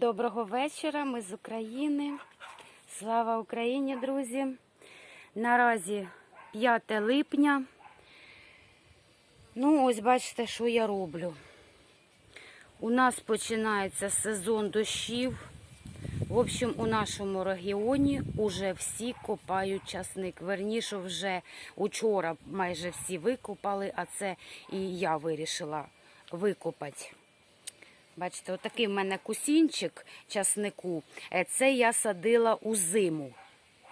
Доброго вечора, ми з України. Слава Україні, друзі. Наразі 5 липня. Ну, ось бачите, що я роблю. У нас починається сезон дощів. В общем, у нашому регіоні уже всі копають часник. Верніше, вже учора майже всі викопали, а це і я вирішила викопати. Бачите, отакий в мене кусінчик часнику. Е, Це я садила у зиму.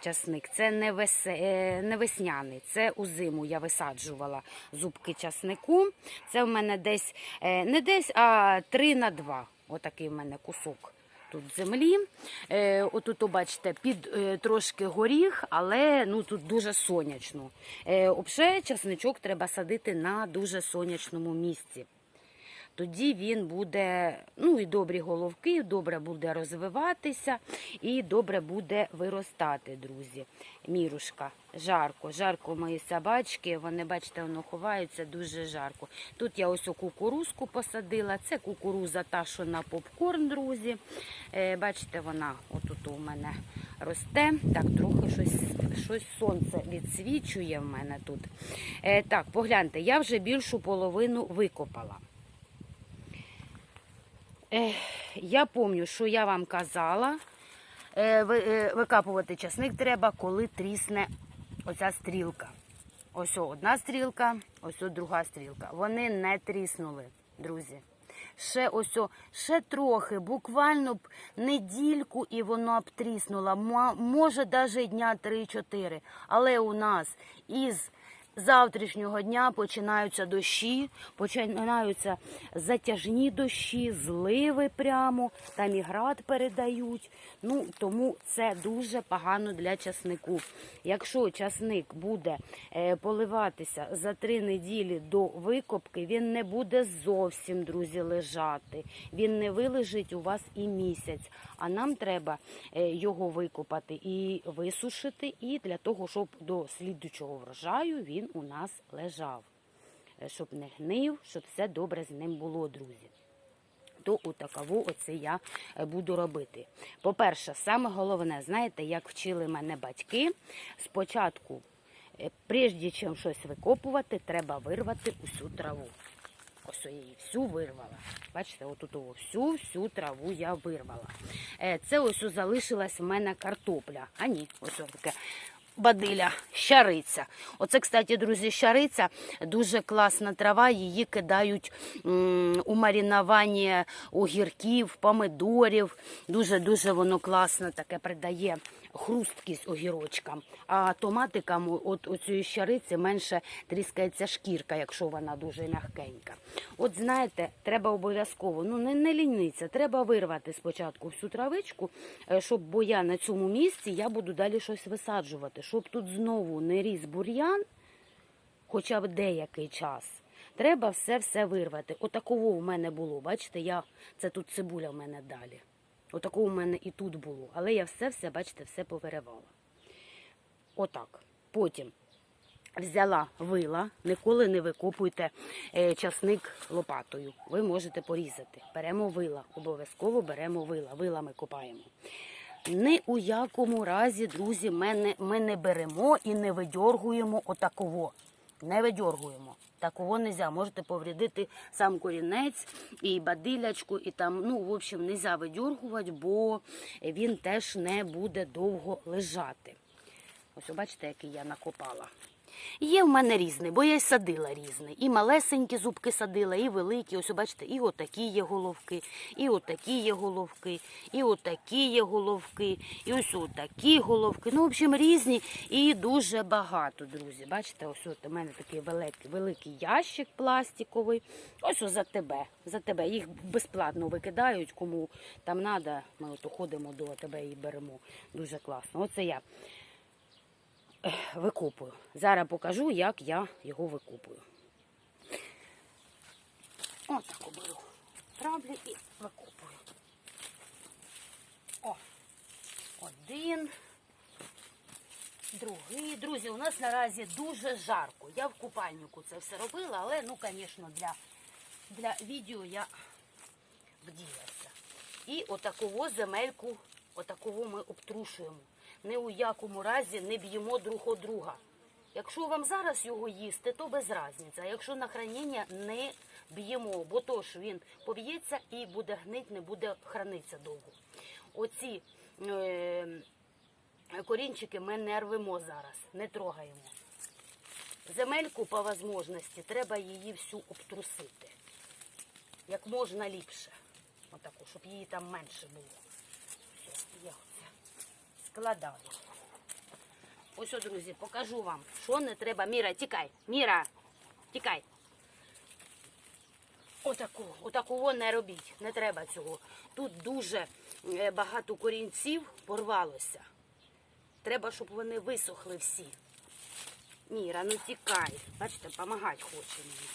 Часник. Це не, весе, е, не весняний, це у зиму я висаджувала зубки часнику. Це в мене десь е, не десь, а 3 на 2. Отакий в мене кусок тут землі. Отут, бачите, під трошки горіх, але ну тут дуже сонячно. Е, Взагалі, часничок треба садити на дуже сонячному місці тоді він буде, ну і добрі головки, добре буде розвиватися і добре буде виростати, друзі. Мірушка, жарко, жарко мої собачки, вони, бачите, воно ховаються дуже жарко. Тут я ось кукурузку посадила, це кукуруза та, що на попкорн, друзі. Е, бачите, вона отут у мене росте. Так, трохи щось, щось сонце відсвічує в мене тут. Е, так, погляньте, я вже більшу половину викопала. Я пам'ятаю, що я вам казала, е, е, викапувати часник треба, коли трісне оця стрілка. Ось одна стрілка, ось друга стрілка. Вони не тріснули, друзі. Ще ось, ще трохи, буквально б недільку, і воно б тріснуло. Може, навіть дня 3-4. Але у нас із завтрашнього дня починаються дощі, починаються затяжні дощі, зливи прямо, там і град передають. Ну, тому це дуже погано для часнику. Якщо часник буде е, поливатися за три неділі до викопки, він не буде зовсім, друзі, лежати. Він не вилежить у вас і місяць. А нам треба е, його викопати і висушити, і для того, щоб до слідучого врожаю він у нас лежав. Е, Щоб не гнив, щоб все добре з ним було, друзі. То отаково оце я е, буду робити. По-перше, саме головне, знаєте, як вчили мене батьки, спочатку, е, прежде чим щось викопувати, треба вирвати усю траву. Ось я її всю вирвала. Бачите, отут всю всю траву я вирвала. Це ось залишилась в мене картопля. А ні, ось таке. Бадиля, щариця. Оце, кстати, друзі, щариця дуже класна трава. Її кидають у марінування огірків, помидорів. Дуже дуже воно класно таке придає хрусткість огірочкам. А томатикам от оцієї щариці менше тріскається шкірка, якщо вона дуже м'якенька. От знаєте, треба обов'язково, ну не, не ліниться, треба вирвати спочатку всю травичку, е, щоб бо я на цьому місці я буду далі щось висаджувати, щоб тут знову не ріс бур'ян, хоча б деякий час. Треба все-все вирвати. Отакого в мене було. Бачите, я, це тут цибуля в мене далі. Отакого в мене і тут було. Але я все-все, бачите, все повиривала. Отак. Потім взяла вила, ніколи не викопуйте е, часник лопатою. Ви можете порізати. Беремо вила, обов'язково беремо вила. Вилами копаємо. Ні у якому разі, друзі, ми не, ми не беремо і не видьоргуємо отаково. Не видьоргуємо. Такого не можна. Можете повредити сам корінець і бадилячку, і там, ну, в общем, не можна видьоргувати, бо він теж не буде довго лежати. Ось, бачите, який я накопала. Є в мене різне, бо я й садила різне. І малесенькі зубки садила, і великі. Ось, бачите, і отакі є головки, і отакі є головки, і отакі є головки, і ось отакі головки. Ну, в общем, різні і дуже багато, друзі. Бачите, ось у мене такий великий, великий ящик пластиковий. Ось ось за тебе. За тебе. Їх безплатно викидають, кому там треба. Ми от ходимо до тебе і беремо. Дуже класно. Оце я викопую. Зараз покажу, як я його викопую. Ось так беру траблі і викопую. О, один, другий. Друзі, у нас наразі дуже жарко. Я в купальнику це все робила, але, ну, звісно, для, для відео я вділася. І отаково земельку, отаково ми обтрушуємо. Ні у якому разі не б'ємо друг о друга. Якщо вам зараз його їсти, то без різниці. А якщо на хранення не б'ємо, бо то ж він поб'ється і буде гнить, не буде хранитися довго. Оці е, корінчики ми не рвемо зараз, не трогаємо. Земельку по можливості треба її всю обтрусити. Як можна ліпше. Отаку, щоб її там менше було. Складаю. Ось, друзі, покажу вам, що не треба. Міра, тікай. Міра, тікай. Отаку, отакого не робіть. Не треба цього. Тут дуже е, багато корінців порвалося. Треба, щоб вони висохли всі. Міра, ну тікай. Бачите, допомагати хоче мені.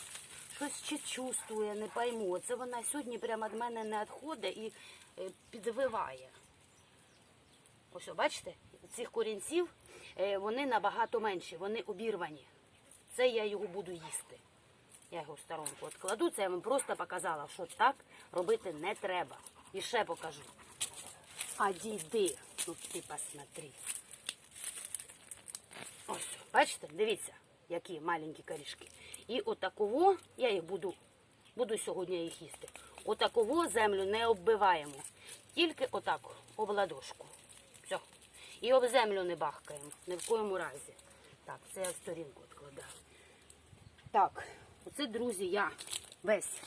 Щось чи чувствує, не пойму. Це вона сьогодні прямо від мене не відходить і е, підвиває. Ось, бачите, цих корінців е, вони набагато менші, вони обірвані. Це я його буду їсти. Я його в сторонку відкладу. Це я вам просто показала, що так робити не треба. І ще покажу. А дійди, ну ти посмотри. Ось, бачите, дивіться, які маленькі корішки. І отаково, я їх буду, буду сьогодні їх їсти. Отаково землю не оббиваємо. Tільки отак, об ладошку. Все. І об землю не бахкаємо. Ні в коєму разі. Так, це я в сторінку відкладаю. Так, оце, друзі, я весь,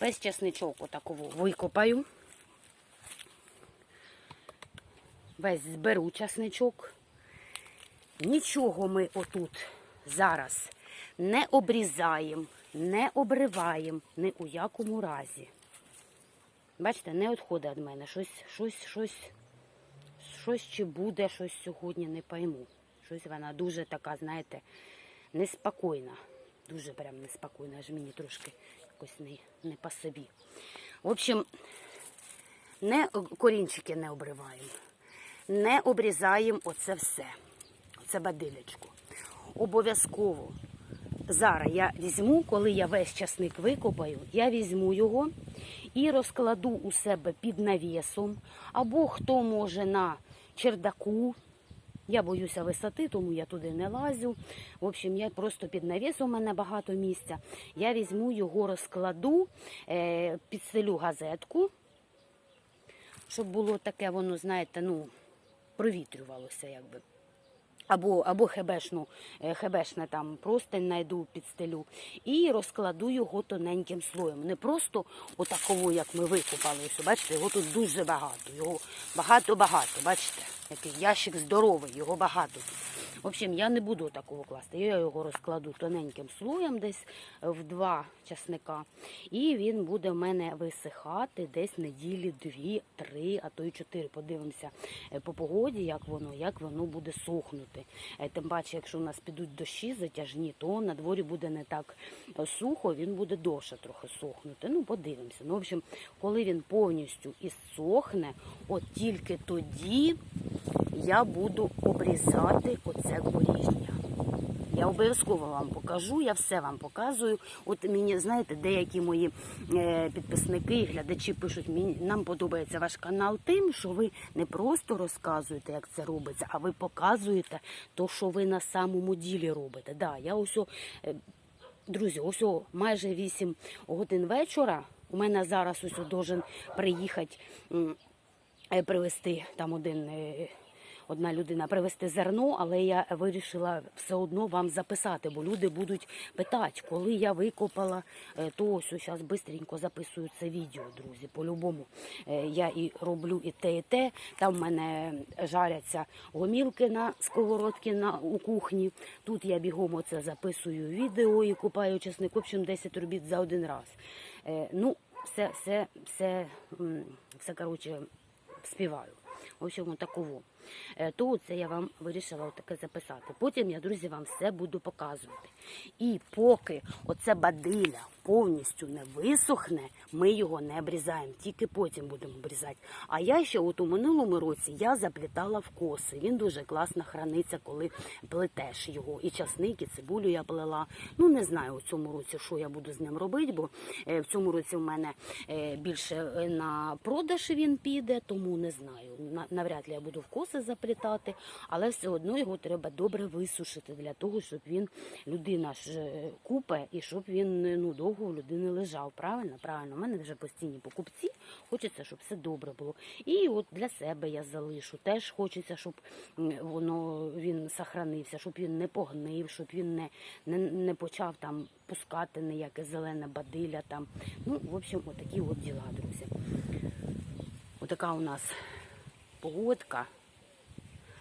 весь чесничок отаково викопаю. Весь зберу чесничок. Нічого ми отут зараз не обрізаємо, не обриваємо ні у якому разі. Бачите, не відходить від мене. Щось, щось, щось, щось чи буде, щось сьогодні не пойму. Щось вона дуже така, знаєте, неспокійна. Дуже прям неспокійна, аж мені трошки якось не, не по собі. В общем, не корінчики не обриваємо, не обрізаємо оце все. Оце бадилечку. Обов'язково. Зараз я візьму, коли я весь часник викопаю, я візьму його і розкладу у себе під навісом, або хто може на чердаку. Я боюся висоти, тому я туди не лазю. В общем, я просто під навісом, у мене багато місця. Я візьму його, розкладу, е, підстелю газетку, щоб було таке, воно, знаєте, ну, провітрювалося, якби. Або, або хебешну, е, хебешне там простень знайду під стелю і розкладу його тоненьким слоєм. Не просто отаково, як ми викупали. Ось, бачите, його тут дуже багато. Його багато-багато. Бачите, який ящик здоровий, його багато тут. В общем, я не буду такого класти. Я його розкладу тоненьким слоєм, десь в два часника. І він буде в мене висихати десь неділі дві, три, а то й чотири. Подивимося е, по погоді, як воно, як воно буде сохнути. Е, Тим паче, якщо у нас підуть дощі затяжні, то на дворі буде не так сухо, він буде довше трохи сохнути. Ну, подивимося. Ну, в общем, коли він повністю ісохне, от тільки тоді я буду обрізати оце коріння. Я обов'язково вам покажу, я все вам показую. От мені, знаєте, деякі мої е, підписники і глядачі пишуть, нам подобається ваш канал тим, що ви не просто розказуєте, як це робиться, а ви показуєте то, що ви на самому ділі робите. Да, я ось, е, друзі, ось майже 8 годин вечора. У мене зараз ось должен приїхати. е, привезти там один. Одна людина привезти зерно, але я вирішила все одно вам записати, бо люди будуть питати, коли я викопала, е, то ось зараз швидко записую це відео, друзі. По-любому Е, я і роблю і те, і те. Там в мене жаряться гомілки на сковородці на, у кухні. Тут я бігом оце записую відео і купаю чесник. В общем, 10 робіт за один раз. Е, Ну, все, все, все, все коротше, співаю. В общем, такого. Е, То це я вам вирішила таке записати. Потім я, друзі, вам все буду показувати. І поки оце бадиля повністю не висохне, ми його не обрізаємо, тільки потім будемо обрізати. А я ще от у минулому році я заплітала в коси. Він дуже класно храниться, коли плетеш його. І часник, і цибулю я плела. Ну не знаю у цьому році, що я буду з ним робити, бо е, в цьому році в мене е, більше е, на продаж він піде, тому не знаю. Навряд ли я буду в коси заплітати, але все одно його треба добре висушити для того, щоб він людина ж купе і щоб він ну довго у людини лежав. Правильно, правильно. У мене вже постійні покупці. Хочеться, щоб все добре було. І от для себе я залишу. Теж хочеться, щоб воно він сохранився, щоб він не погнив, щоб він не, не, не почав там пускати ніяке зелене бадилля там. Ну, в общем, отакі от діла, друзі. Отака у нас погодка.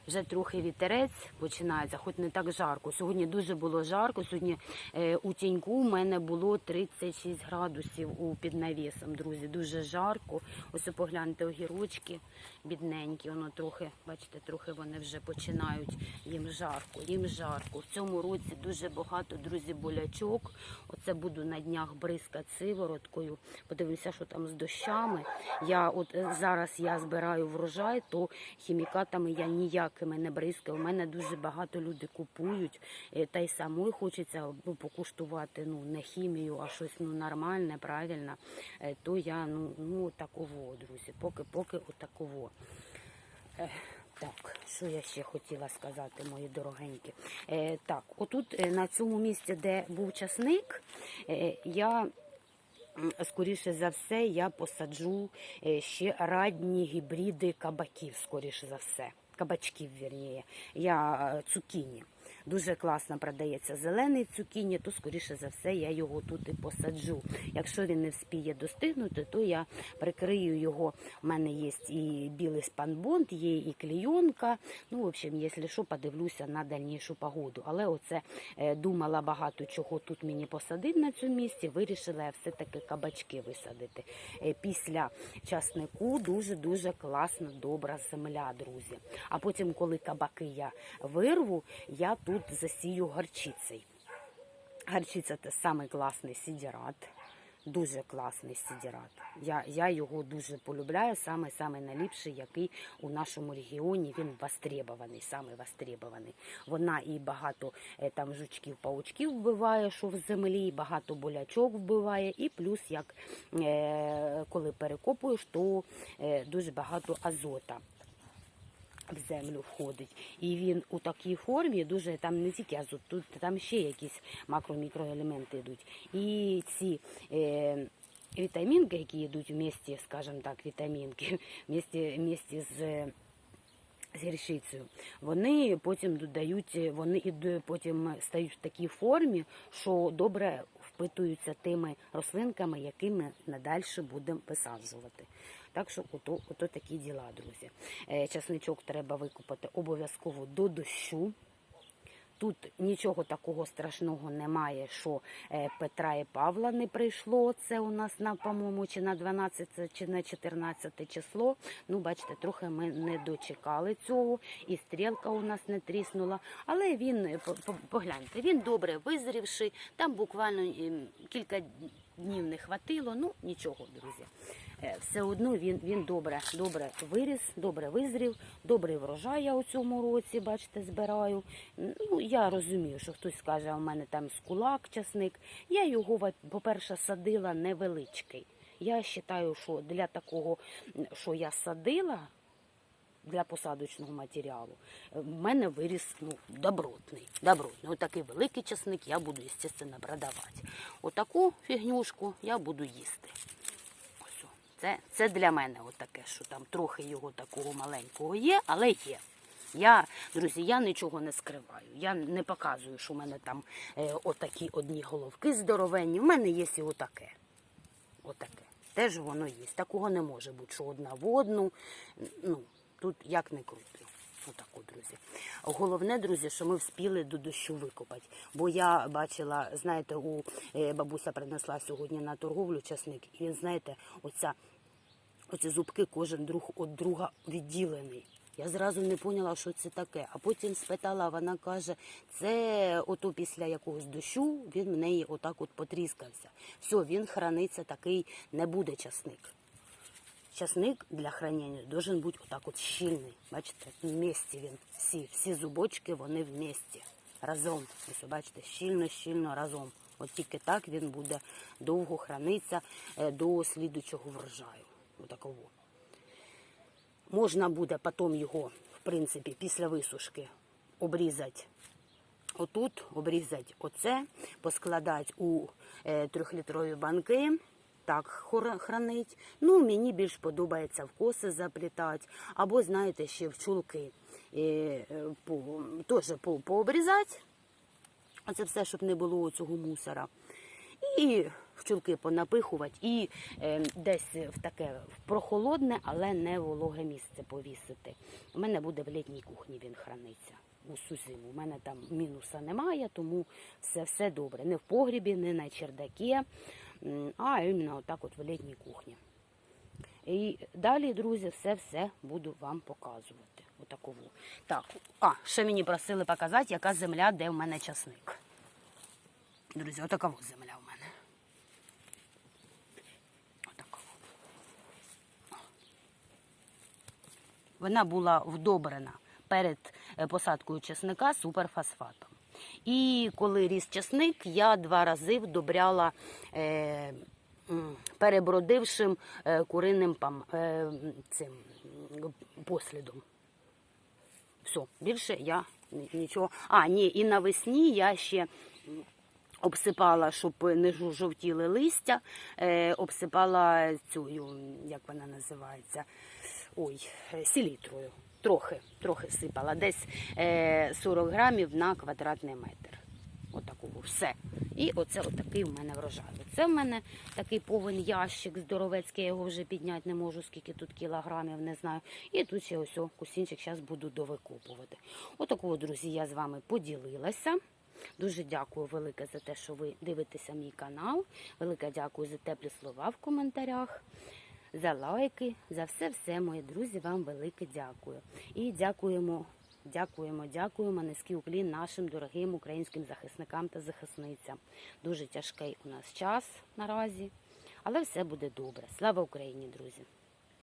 Вже трохи вітерець починається, хоч не так жарко. Сьогодні дуже було жарко. Сьогодні е, у тіньку у мене було 36 градусів у під навісом, друзі. Дуже жарко. Ось погляньте огірочки бідненькі. Воно трохи, бачите, трохи вони вже починають. Їм жарко, їм жарко. В цьому році дуже багато, друзі, болячок. Оце буду на днях бризкати сивороткою. Подивлюся, що там з дощами. Я от е, зараз я збираю врожай, то хімікатами я ніякими не бризкаю. У мене дуже багато люди купують, е, та й самої хочеться ну, покуштувати ну не хімію, а щось ну нормальне, правильне. То я ну ну таково, друзі, поки поки отаково. Е, Так, що я ще хотіла сказати, мої дорогенькі. Е, так, отут е, на цьому місці, де був часник, е, я скоріше за все я посаджу ще радні гібриди кабаків, скоріше за все. Кабачків, вірніє. Я е, цукіні. Дуже класно продається зелений цукіні, то скоріше за все я його тут і посаджу. Якщо він не вспіє достигнути, то я прикрию його. У мене є і білий спанбонд, є і клейонка. Ну, в общем, якщо що, подивлюся на дальнішу погоду. Але оце е, думала багато чого тут мені посадити на цьому місці. Вирішила я все-таки кабачки висадити. Е, Після часнику дуже-дуже класна, добра земля, друзі. А потім, коли кабаки я вирву, я тут засію гарчицею. Гарчиця це самий класний сідірат. Дуже класний сідірат. Я, я його дуже полюбляю. Саме саме найліпший, який у нашому регіоні він востребований, саме востребований. Вона і багато е, там жучків, паучків вбиває, що в землі, і багато болячок вбиває, і плюс як е, коли перекопуєш, то е, дуже багато азота в землю входить. І він у такій формі дуже там не тільки азот, тут там ще якісь макро-мікроелементи йдуть. І ці е, вітамінки, які йдуть вместе, скажімо так, вітамінки, вместе, вместе з. е, з гірчицею, вони потім додають, вони і потім стають в такій формі, що добре впитуються тими рослинками, якими надальше будемо висаджувати. Так що ото, ото такі діла, друзі. Е, Часничок треба викопати обов'язково до дощу. Тут нічого такого страшного немає, що е, Петра і Павла не прийшло. Це у нас на, по-моєму, чи на 12 чи на 14 число. Ну, бачите, трохи ми не дочекали цього, і стрілка у нас не тріснула. Але він, е, по- по- погляньте, він добре визрівший. Там буквально кілька кілька днів не хватило. Ну, нічого, друзі. Е, Все одно він, він добре, добре виріс, добре визрів, добрий врожай я у цьому році, бачите, збираю. Ну, я розумію, що хтось скаже, у мене там з кулак часник. Я його, по-перше, садила невеличкий. Я вважаю, що для такого, що я садила, для посадочного матеріалу, е, в мене виріс ну, добротний. добротний. Отакий великий часник я буду, звісно, продавати. Отаку фігнюшку я буду їсти. Ось, це, це для мене отаке, що там трохи його такого маленького є, але є. Я, друзі, я нічого не скриваю. Я не показую, що в мене там е, отакі одні головки здоровенні. В мене є і отаке. Отаке. Теж воно є. Такого не може бути, що одна в одну. Ну, тут як не крути. Отако, друзі. Головне, друзі, що ми вспіли до дощу викопати. Бо я бачила, знаєте, у е, бабуся принесла сьогодні на торговлю часник, і він, знаєте, оця, оці зубки кожен друг від друга відділений. Я зразу не поняла, що це таке. А потім спитала, вона каже, це ото після якогось дощу він в неї отак от потріскався. Все, він храниться такий, не буде часник. Часник для хранення должен бути отак от щільний. Бачите, в місті він. Всі, всі зубочки, вони в місті. Разом. Ось, бачите, щільно-щільно разом. От тільки так він буде довго хранитися е, до слідучого врожаю. Отакого. Можна буде потім його, в принципі, після висушки обрізати отут, обрізати оце, поскладати у е, трьохлітрові банки. Так хранить. Ну, мені більш подобається в коси заплітати, або, знаєте, ще в чулки е, е, по, теж по, пообрізати. Оце все, щоб не було цього мусора. І в чулки понапихувати, і е, десь в таке в прохолодне, але не вологе місце повісити. У мене буде в літній кухні він храниться. Усю зиму. У мене там мінуса немає, тому все, все добре. Не в погрібі, не на чердакі, а іменно отак от в літній кухні. І далі, друзі, все-все буду вам показувати. Отакову. Так, а, ще мені просили показати, яка земля, де в мене часник. Друзі, отакова земля в мене. Отакова. Вона була вдобрена перед е, посадкою чесника суперфосфатом. І коли ріс чесник, я два рази вдобряла е, перебродившим е, куриним пам, е, цим послідом. Все, більше я нічого. А, ні, і навесні я ще обсипала, щоб не жовтіли листя, е, обсипала цю, як вона називається, ой, е, селітрою. Трохи, трохи сипала, десь е, 40 грамів на квадратний метр. Отакого все. І оце отакий в мене врожай. Це в мене такий повен ящик здоровецький, я його вже підняти не можу, скільки тут кілограмів, не знаю. І тут ще ось кусінчик зараз буду довикопувати. Отакого, друзі, я з вами поділилася. Дуже дякую велике за те, що ви дивитеся мій канал. Велике дякую за теплі слова в коментарях, за лайки, за все-все, мої друзі. Вам велике дякую. І дякуємо, дякуємо, дякуємо низький уклін нашим дорогим українським захисникам та захисницям. Дуже тяжкий у нас час наразі, але все буде добре. Слава Україні, друзі!